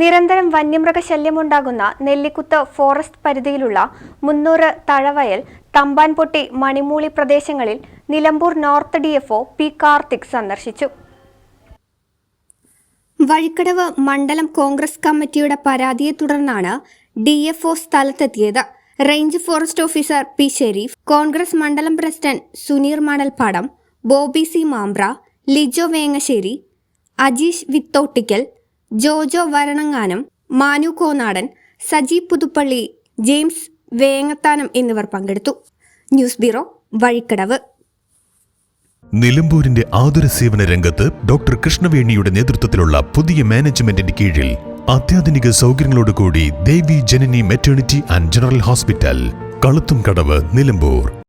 നിരന്തരം വന്യമൃഗ വന്യമൃഗശല്യമുണ്ടാകുന്ന നെല്ലിക്കുത്ത് ഫോറസ്റ്റ് പരിധിയിലുള്ള മുന്നൂറ് തഴവയൽ തമ്പാൻപൊട്ടി മണിമൂളി പ്രദേശങ്ങളിൽ Nilambur north DFO P Karthik സന്ദർശിച്ചു. വഴിക്കടവ് മണ്ഡലം കോൺഗ്രസ് കമ്മിറ്റിയുടെ പരാതിയെ തുടർന്നാണ് DFO സ്ഥലത്തെത്തിയത്. Range forest officer P Sharif Congress മണ്ഡലം president Suneer Manalpadam Bobby C Mambra Lijo Vengasseri Ajeesh Vithottikkal Jojo Varanganam Manu Konadan Saji Puthuppally James Vengathanam എന്നിവർ പങ്കെടുത്തു. News bureau Vazhikkadavu. നിലമ്പൂരിന്റെ ആതുര സേവന രംഗത്ത് ഡോക്ടർ കൃഷ്ണവേണിയുടെ നേതൃത്വത്തിലുള്ള പുതിയ മാനേജ്മെന്റിന്റെ കീഴിൽ അത്യാധുനിക സൗകര്യങ്ങളോടുകൂടി Devi Janani maternity and general hospital കളുത്തും Kadavu Nilambur.